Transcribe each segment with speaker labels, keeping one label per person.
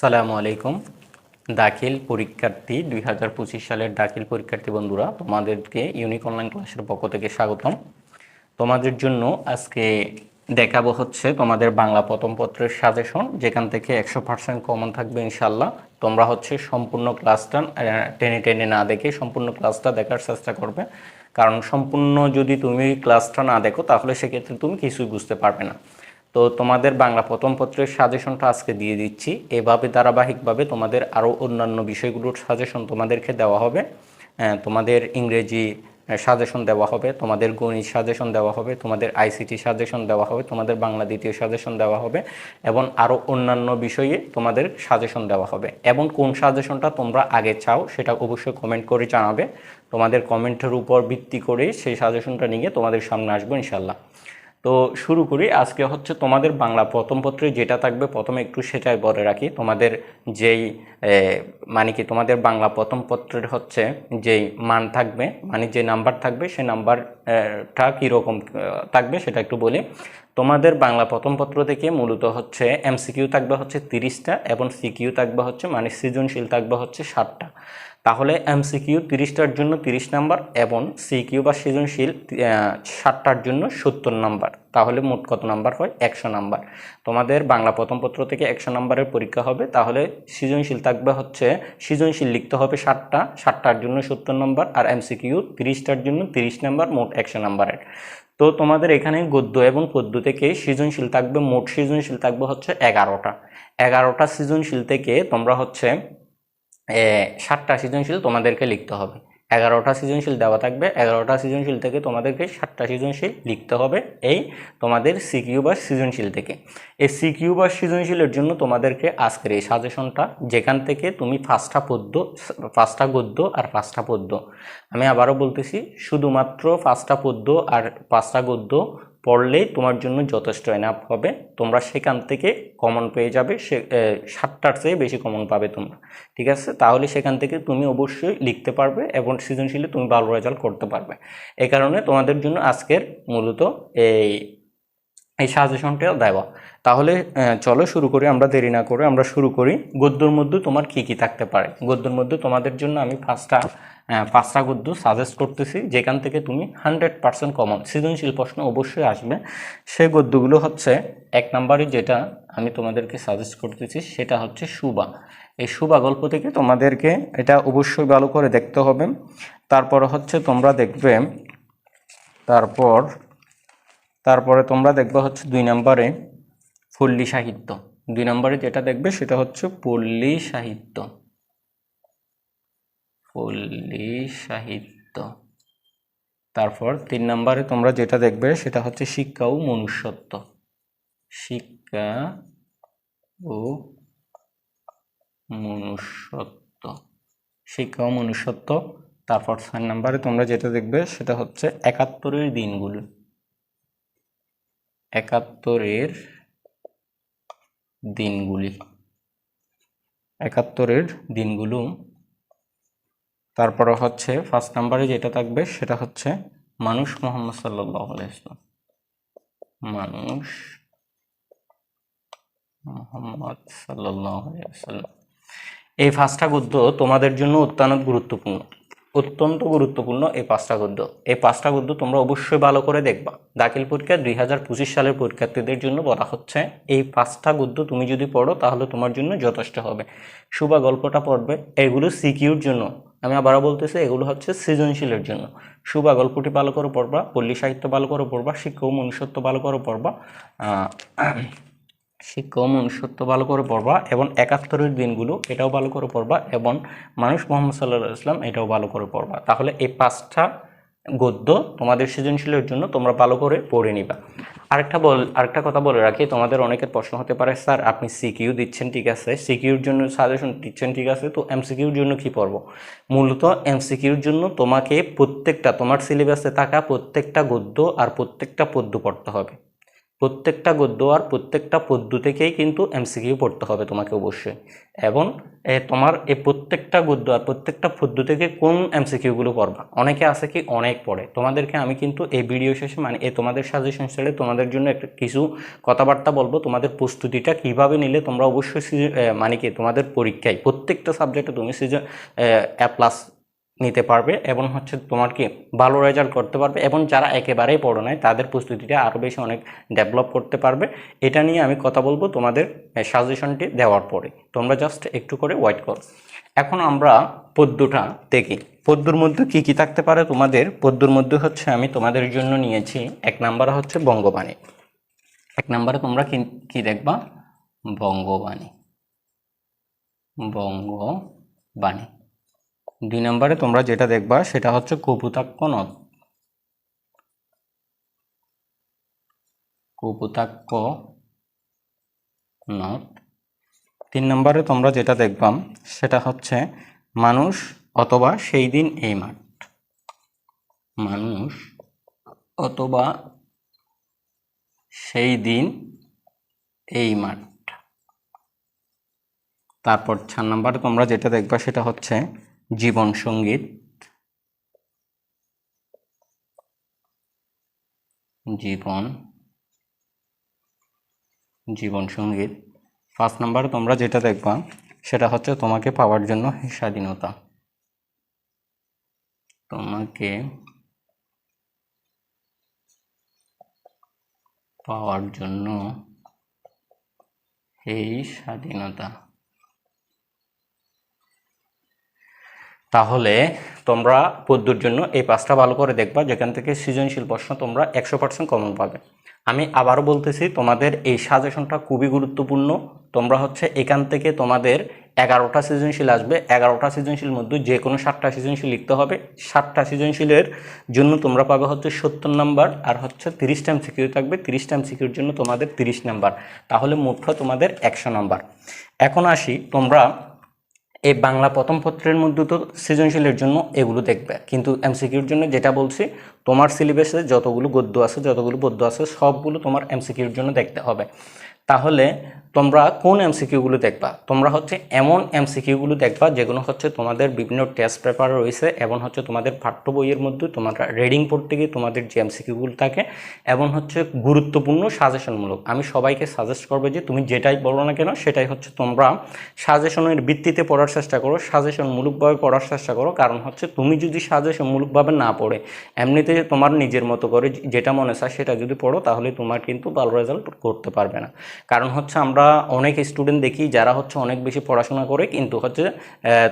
Speaker 1: সালামু আলাইকুম। দাখিল পরীক্ষার্থী, দুই হাজার পঁচিশ সালের দাখিল পরীক্ষার্থী বন্ধুরা, তোমাদেরকে ইউনিক অনলাইন ক্লাসের পক্ষ থেকে স্বাগতম। তোমাদের জন্য আজকে দেখাবো হচ্ছে তোমাদের বাংলা প্রথম পত্রের সাজেশন, যেখান থেকে একশো পার্সেন্ট কমন থাকবে ইনশাল্লাহ তোমরা হচ্ছে সম্পূর্ণ ক্লাসটা টেনে টেনে না দেখে সম্পূর্ণ ক্লাসটা দেখার চেষ্টা করবে। কারণ সম্পূর্ণ যদি তুমি ক্লাসটা না দেখো, তাহলে সেক্ষেত্রে তুমি কিছুই বুঝতে পারবে না। তো তোমাদের বাংলা প্রথম পত্রের সাজেশনটা আজকে দিয়ে দিচ্ছি। এভাবে ধারাবাহিকভাবে তোমাদের আরও অন্যান্য বিষয়গুলোর সাজেশন তোমাদেরকে দেওয়া হবে। তোমাদের ইংরেজি সাজেশন দেওয়া হবে, তোমাদের গণিত সাজেশন দেওয়া হবে, তোমাদের আইসিটি সাজেশন দেওয়া হবে, তোমাদের বাংলা দ্বিতীয় সাজেশন দেওয়া হবে এবং আরও অন্যান্য বিষয়ে তোমাদের সাজেশন দেওয়া হবে। এবং কোন সাজেশনটা তোমরা আগে চাও সেটা অবশ্যই কমেন্ট করে জানাবে। তোমাদের কমেন্টের উপর ভিত্তি করে সেই সাজেশনটা নিয়ে তোমাদের সামনে আসব ইনশাল্লাহ তো শুরু করি। আজকে হচ্ছে তোমাদের বাংলা প্রথম পত্রে যেটা থাকবে, প্রথমে একটু সেটাই বলে রাখি। তোমাদের যেই মানে কি, তোমাদের বাংলা প্রথম পত্রের হচ্ছে যেই মান থাকবে মানে যে নাম্বার থাকবে সেই নাম্বারটা কীরকম থাকবে সেটা একটু বলি। তোমাদের বাংলা প্রথম পত্র থেকে মূলত হচ্ছে এমসিকিউ থাকবে হচ্ছে তিরিশটা এবং সিকিউ থাকবে হচ্ছে মানে সৃজনশীল থাকবে হচ্ছে ষাটটা। তাহলে এমসিকিউ তিরিশটার জন্য তিরিশ নাম্বার এবং সিকিউ বা সৃজনশীল ষাটটার জন্য সত্তর নাম্বার। তাহলে মোট কত নাম্বার হয়? একশো নাম্বার। তোমাদের বাংলা প্রথম পত্র থেকে একশো নাম্বারের পরীক্ষা হবে। তাহলে সৃজনশীল থাকবে হচ্ছে, সৃজনশীল লিখতে হবে ষাটটা, ষাটটার জন্য সত্তর নম্বর আর এমসিকিউ তিরিশটার জন্য তিরিশ নাম্বার, মোট একশো নাম্বারের। তো তোমাদের এখানে গদ্য এবং পদ্য থেকে সৃজনশীল থাকবে, মোট সৃজনশীল থাকবে হচ্ছে এগারোটা। এগারোটা সৃজনশীল থেকে তোমরা হচ্ছে ষাটটা সৃজনশীল তোমাদেরকে লিখতে হবে। এগারোটা সৃজনশীল দেওয়া থাকবে, এগারোটা সৃজনশীল থেকে তোমাদেরকে সাতটা সৃজনশীল লিখতে হবে এই তোমাদের সিকিউ বা সৃজনশীল থেকে। এই সিকিউ বা সৃজনশীলের জন্য তোমাদেরকে আজকের এই সাজেশনটা, যেখান থেকে তুমি পাঁচটা পদ্য, পাঁচটা গদ্য আর পাঁচটা পদ্য। আমি আবারও বলতেছি, শুধুমাত্র পাঁচটা পদ্য আর পাঁচটা গদ্য পড়লেই তোমার জন্য যথেষ্ট এনাফ হবে। তোমরা সেখান থেকে কমন পেয়ে যাবে, সে সাতটার চেয়ে বেশি কমন পাবে তোমরা। ঠিক আছে? তাহলে সেখান থেকে তুমি অবশ্যই লিখতে পারবে এবং সৃজনশীলে তুমি ভালো রেজাল্ট করতে পারবে। এ কারণে তোমাদের জন্য আজকের মূলত এই এই সাজেশনটা দেওয়া। তাহলে চলো শুরু করি আমরা দেরি না করে আমরা শুরু করি। গদ্যর মধ্যে তোমার কি কি থাকতে পারে? গদ্যর মধ্যে তোমাদের জন্য আমি আহ, পাঁচটা গদ্য সাজেস্ট করতেছি যেখান থেকে তুমি হান্ড্রেড পার্সেন্ট কমন সৃজনশীল প্রশ্ন অবশ্যই আসবে। সেই গদ্যগুলো হচ্ছে এক নম্বরে যেটা আমি তোমাদেরকে সাজেস্ট করতেছি সেটা হচ্ছে সুবা। এই সুবা গল্প থেকে তোমাদেরকে এটা অবশ্যই ভালো করে দেখতে হবে। তারপর হচ্ছে তোমরা দেখবে তারপর তারপরে তোমরা দেখবে হচ্ছে দুই নম্বরে পল্লী সাহিত্য। দুই নম্বরে যেটা দেখবে সেটা হচ্ছে পল্লী সাহিত্য। পল্লী সাহিত্য। তারপর তিন নম্বরে তোমরা যেটা দেখবে সেটা হচ্ছে শিক্ষা ও মনুষ্যত্ব। শিক্ষা ও মনুষ্যত্ব। শিক্ষা ও মনুষ্যত্ব। তারপর চার নম্বরে তোমরা যেটা দেখবে সেটা হচ্ছে একাত্তরের দিনগুলো। একাত্তরের দিনগুলি। একাত্তরের দিনগুলো। তারপরে হচ্ছে ফার্স্ট নাম্বারে যেটা থাকবে সেটা হচ্ছে মানুষ মোহাম্মদ সাল্লাহ আলাইসলাম মানুষ মোহাম্মদ সাল্লাহ এই পাঁচটা গদ্য তোমাদের জন্য অত্যন্ত গুরুত্বপূর্ণ। অত্যন্ত গুরুত্বপূর্ণ এই পাঁচটা গদ্য। এই পাঁচটা গদ্য তোমরা অবশ্যই ভালো করে দেখবা। দাখিল পরীক্ষা দুই হাজার পঁচিশ সালের পরীক্ষার্থীদের জন্য বলা হচ্ছে, এই পাঁচটা গদ্য তুমি যদি পড়ো, তাহলে তোমার জন্য যথেষ্ট হবে। সুবা গল্পটা পড়বে। এগুলো সিকিউর জন্য। আমি আবারও বলতেছি, এগুলো হচ্ছে সৃজনশীলের জন্য। সুবা গল্পটি ভালো করে পড়বা, পল্লী সাহিত্য ভালো করে পড়বা শিক্ষা ও মনুষ্যত্ব ভালো করে পড়বা শিক্ষা ও মনুষ্যত্ব ভালো করে পড়বা এবং একাত্তরের দিনগুলো এটাও ভালো করে পড়বা এবং মানুষ মোহাম্মদ সাল্লাহ ইসলাম এটাও ভালো করে পড়বা। তাহলে এই পাঁচটা গদ্য তোমাদের সৃজনশীলের জন্য তোমরা ভালো করে পড়ে নিবা। আরেকটা বল, আরেকটা কথা বলে রাখি, তোমাদের অনেকের প্রশ্ন হতে পারে, স্যার, আপনি সিকিউ দিচ্ছেন, ঠিক আছে? সিকিউর জন্য সাজেশন দিচ্ছেন, ঠিক আছে? তো এমসিকিউর জন্য কি পড়ব? মূলত এমসিকিউর জন্য তোমাকে প্রত্যেকটা, তোমার সিলেবাসে থাকা প্রত্যেকটা গদ্য আর প্রত্যেকটা পদ্য পড়তে হবে। প্রত্যেকটা গদ্য আর প্রত্যেকটা পদ্য থেকেই কিন্তু এমসিকিউ পড়তে হবে তোমাকে অবশ্যই। এবং এ, তোমার এই প্রত্যেকটা গদ্য আর প্রত্যেকটা পদ্য থেকে কোন এমসিকিউগুলো পড়বা? অনেকে আছে কি অনেক পড়ে। তোমাদেরকে আমি কিন্তু এই ভিডিও শেষে মানে এই তোমাদের সাজেশন ছেড়ে তোমাদের জন্য একটা কিছু কথাবার্তা বলব। তোমাদের প্রস্তুতিটা কীভাবে নিলে তোমরা অবশ্যই মানে কি তোমাদের পরীক্ষায় প্রত্যেকটা সাবজেক্টে তুমি সিজন এ প্লাস নিতে পারবে এবং হচ্ছে তোমার কি ভালো রেজাল্ট করতে পারবে এবং যারা একেবারেই পড়ো নাই তাদের প্রস্তুতিটা আরও বেশি অনেক ডেভেলপ করতে পারবে। এটা নিয়ে আমি কথা বলব তোমাদের সাজেশনটি দেওয়ার পরে। তোমরা জাস্ট একটু করে ওয়েট করো। এখন আমরা পদ্যটা দেখি। পদ্যর মধ্যে কি কি থাকতে পারে তোমাদের? পদ্যর মধ্যে হচ্ছে আমি তোমাদের জন্য নিয়েছি, এক নাম্বার হচ্ছে বঙ্গবাণী। এক নাম্বারে তোমরা কি কি দেখবা? বঙ্গবাণী। বঙ্গবাণী। দুই নম্বরে তোমরা যেটা দেখবা, সেটা হচ্ছে কপুতাক্ষ নদ কপুতাক্ষ নদ তিন নম্বরে তোমরা যেটা দেখবাম সেটা হচ্ছে মানুষ অথবা সেই দিন এই মাঠ। মানুষ অথবা সেই দিন এই মাঠ। তারপর চার নম্বরে তোমরা যেটা দেখবা, সেটা হচ্ছে জীবন সংগীত জীবন। জীবন সংগীত ফার্স্ট নাম্বারে তোমরা যেটা দেখবা, সেটা হচ্ছে তোমাকে পাওয়ার জন্য স্বাধীনতা। তোমাকে পাওয়ার জন্য এই স্বাধীনতা। তাহলে তোমরা পদ্যুর জন্য এই পাঁচটা ভালো করে দেখবা, যেখান থেকে সৃজনশীল প্রশ্ন তোমরা একশো পার্সেন্ট কমন পাবে। আমি আবারও বলতেছি, তোমাদের এই সাজেশনটা খুবই গুরুত্বপূর্ণ। তোমরা হচ্ছে এখান থেকে তোমাদের এগারোটা সৃজনশীল আসবে। এগারোটা সৃজনশীল মধ্যে যে কোনো সাতটা সৃজনশীল লিখতে হবে। সাতটা সৃজনশীলের জন্য তোমরা পাবে হচ্ছে সত্তর নাম্বার আর হচ্ছে তিরিশ টাইম সিকিউর থাকবে। তিরিশ টাইম সিকিউর জন্য তোমাদের তিরিশ নাম্বার। তাহলে মোট তোমাদের একশো নাম্বার। এখন আসি, তোমরা এই বাংলা প্রথম পত্রের মধ্যে তো সৃজনশীলের জন্য এগুলো দেখবে। কিন্তু এমসিকিউর জন্য যেটা বলছি, তোমার সিলেবাসে যতগুলো গদ্য আছে, যতগুলো পদ্য আছে, সবগুলো তোমার এমসিকিউর জন্য দেখতে হবে। তাহলে তোমরা কোন এমসিকিউগুলো দেখবা? তোমরা হচ্ছে এমন এমসিকিউগুলো দেখবা, যেগুলো হচ্ছে তোমাদের বিভিন্ন টেস্ট পেপার রয়েছে, এবং হচ্ছে তোমাদের পাঠ্য বইয়ের মধ্যে তোমরা রিডিং পড়তে গিয়ে তোমাদের যে এমসিকিউগুলো থাকে, এবং হচ্ছে গুরুত্বপূর্ণ সাজেশনমূলক আমি সবাইকে সাজেস্ট করব যে তুমি যেটাই বলো না কেন, সেটাই হচ্ছে তোমরা সাজেশনের ভিত্তিতে পড়ার চেষ্টা করো সাজেশনমূলকভাবে পড়ার চেষ্টা করো, কারণ হচ্ছে তুমি যদি সাজেশনমূলকভাবে না পড়ে, এমনিতে তোমার নিজের মতো করে যেটা মনে চায় সেটা যদি পড়ো, তাহলে তোমার কিন্তু ভালো রেজাল্ট করতে পারবে না। কারণ হচ্ছে আমরা অনেক স্টুডেন্ট দেখি যারা হচ্ছে অনেক বেশি পড়াশোনা করে, কিন্তু হচ্ছে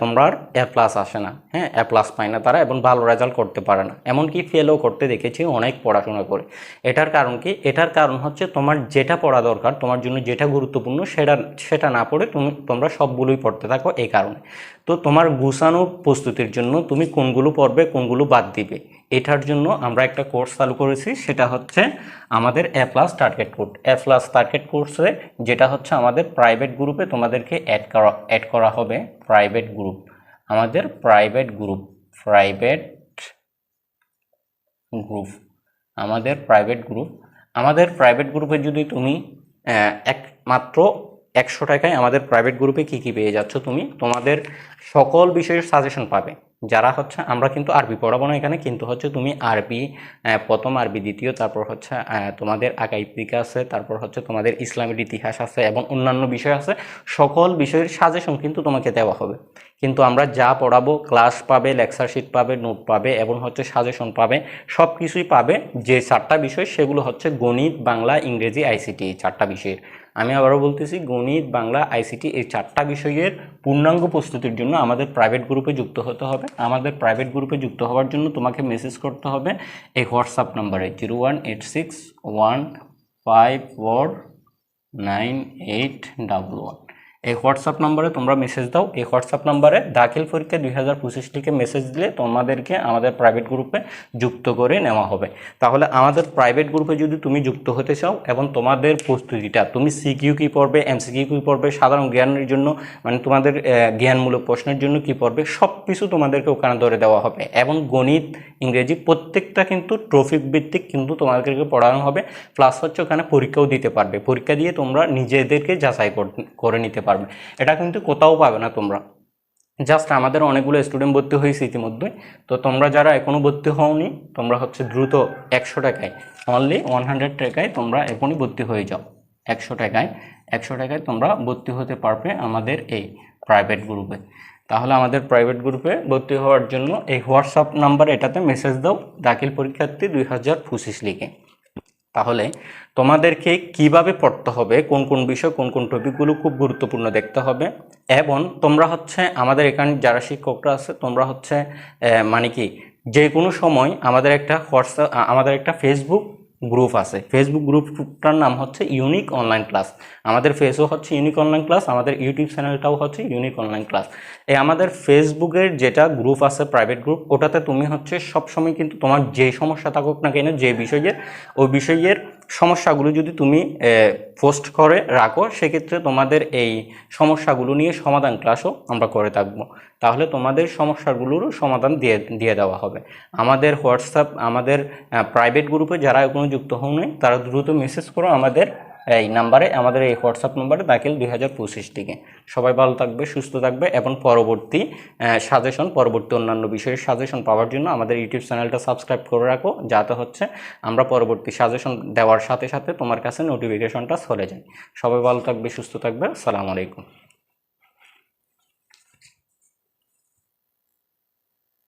Speaker 1: তোমরা এ প্লাস আসে না। হ্যাঁ এ প্লাস পায় না তারা এবং ভালো রেজাল্ট করতে পারে না। এমনকি ফেলও করতে দেখেছি অনেক পড়াশোনা করে। এটার কারণ কি? এটার কারণ হচ্ছে তোমার যেটা পড়া দরকার, তোমার জন্য যেটা গুরুত্বপূর্ণ, সেটা সেটা না পড়ে তুমি, তোমরা সবগুলোই পড়তে থাকো এই কারণে। তো তোমার গুছানো প্রস্তুতির জন্য তুমি কোনগুলো পড়বে কোনগুলো বাদ দিবে। এটার জন্য আমরা একটা কোর্স চালু করেছি সেটা হচ্ছে আমাদের A plus target code A plus target কোর্সে যেটা হচ্ছে আমাদের প্রাইভেট গ্রুপে তোমাদেরকে অ্যাড করা অ্যাড করা হবে। প্রাইভেট গ্রুপ আমাদের প্রাইভেট গ্রুপ প্রাইভেট গ্রুপ আমাদের প্রাইভেট গ্রুপ আমাদের প্রাইভেট গ্রুপে যদি তুমি আহ, এক মাত্র একশো টাকায় আমাদের প্রাইভেট গ্রুপে কি কি পেয়ে যাচ্ছ তুমি, তোমাদের সকল বিষয়ের সাজেশন পাবে। যারা হচ্ছে, আমরা কিন্তু আরবি পড়াবো না এখানে, কিন্তু হচ্ছে তুমি আরবি প্রথম আরবি, দ্বিতীয়, তারপর হচ্ছে তোমাদের আকাইপিকা আছে, তারপর হচ্ছে তোমাদের ইসলামের ইতিহাস আছে এবং অন্যান্য বিষয় আছে, সকল বিষয়ের সাজেশন কিন্তু তোমাকে দেওয়া হবে। কিন্তু আমরা যা পড়াবো ক্লাস পাবে লেকচার শিট পাবে নোট পাবে এবং হচ্ছে সাজেশন পাবে সব কিছুই পাবে যে চারটা বিষয়, সেগুলো হচ্ছে গণিত, বাংলা, ইংরেজি আইসিটি চারটা বিষয়ের। আমি আবারও বলতেছি, গণিত, বাংলা আইসিটি এই চারটা বিষয়ের পূর্ণাঙ্গ প্রস্তুতির জন্য আমাদের প্রাইভেট গ্রুপে যুক্ত হতে হবে। আমাদের প্রাইভেট গ্রুপে যুক্ত হওয়ার জন্য তোমাকে মেসেজ করতে হবে এই হোয়াটসঅ্যাপ নাম্বারে zero one eight six one five four nine eight double one এই হোয়াটসঅ্যাপ নম্বরে তোমরা মেসেজ দাও। এই হোয়াটসঅ্যাপ নম্বরে দাখিল পরীক্ষা দুই হাজার পঁচিশ লিখে মেসেজ দিলে তোমাদেরকে আমাদের প্রাইভেট গ্রুপে যুক্ত করে নেওয়া হবে। তাহলে আমাদের প্রাইভেট গ্রুপে যদি তুমি যুক্ত হতে চাও এবং তোমাদের প্রস্তুতিটা, তুমি সিকিউ কী পড়বে এম এমসিকিউ কী পড়বে, সাধারণ জ্ঞানের জন্য মানে তোমাদের জ্ঞানমূলক প্রশ্নের জন্য কী পড়বে সব কিছু তোমাদেরকে ওখানে ধরে দেওয়া হবে। এবং গণিত, ইংরেজি প্রত্যেকটা কিন্তু ট্রফিক ভিত্তিক কিন্তু তোমাদেরকে পড়ানো হবে। প্লাস হচ্ছে ওখানে পরীক্ষাও দিতে পারবে। পরীক্ষা দিয়ে তোমরা নিজেদেরকে যাচাই কর- করে নিতে পারবে। এটা কিন্তু কোথাও পাবে না তোমরা। জাস্ট আমাদের অনেকগুলো স্টুডেন্ট ভর্তি হয়েছে ইতিমধ্যে। তো তোমরা যারা এখনও ভর্তি হওনি, তোমরা হচ্ছে দ্রুত একশো টাকায় অনলি ওয়ান হান্ড্রেড টাকায় তোমরা এখনই ভর্তি হয়ে যাও। একশো টাকায় একশো টাকায় তোমরা ভর্তি হতে পারবে আমাদের এই প্রাইভেট গ্রুপে তাহলে আমাদের প্রাইভেট গ্রুপে ভর্তি হওয়ার জন্য এই হোয়াটসঅ্যাপ নাম্বার এটাতে মেসেজ দাও, দাখিল পরীক্ষার্থী দুই হাজার পঁচিশ লিখে। তাহলে তোমাদেরকে কীভাবে পড়তে হবে, কোন কোন বিষয়, কোন কোন টপিকগুলো খুব গুরুত্বপূর্ণ দেখতে হবে। এবং তোমরা হচ্ছে আমাদের এখানে যারা শিক্ষকরা আছে, তোমরা হচ্ছে মানে কি যে কোনো সময় আমাদের একটা হোয়াটসঅ্যাপ আমাদের একটা ফেসবুক গ্রুপ আছে। ফেসবুক গ্রুপটার নাম হচ্ছে ইউনিক অনলাইন ক্লাস। আমাদের ফেসও হচ্ছে ইউনিক অনলাইন ক্লাস, আমাদের ইউটিউব চ্যানেলটাও হচ্ছে ইউনিক অনলাইন ক্লাস। এই আমাদের ফেসবুকের যেটা গ্রুপ আছে, প্রাইভেট গ্রুপ, ওটাতে তুমি হচ্ছে সবসময় কিন্তু তোমার যে সমস্যা থাকুক না কেন, যে বিষয়ের ওই বিষয়ের সমস্যাগুলো যদি তুমি পোস্ট করে রাখো, সেক্ষেত্রে তোমাদের এই সমস্যাগুলো নিয়ে সমাধান ক্লাসও আমরা করে থাকব। তাহলে তোমাদের সমস্যাগুলোরও সমাধান দিয়ে দিয়ে দেওয়া হবে। আমাদের হোয়াটসঅ্যাপ, আমাদের প্রাইভেট গ্রুপে যারা এখনও যুক্ত হওনি, তারা দ্রুত মেসেজ করো আমাদের এই নাম্বারে, আমাদের এই হোয়াটসঅ্যাপ নাম্বারে দাখিল দুই হাজার পঁচিশটিকে সবাই ভালো থাকবে, সুস্থ থাকবে এবং পরবর্তী সাজেশন পরবর্তী অন্যান্য বিষয়ের সাজেশন পাওয়ার জন্য আমাদের ইউটিউব চ্যানেলটা সাবস্ক্রাইব করে রাখো, যাতে হচ্ছে আমরা পরবর্তী সাজেশন দেওয়ার সাথে সাথে তোমার কাছে নোটিফিকেশনটা চলে যায়। সবাই ভালো থাকবে, সুস্থ থাকবে, আসসালামু আলাইকুম।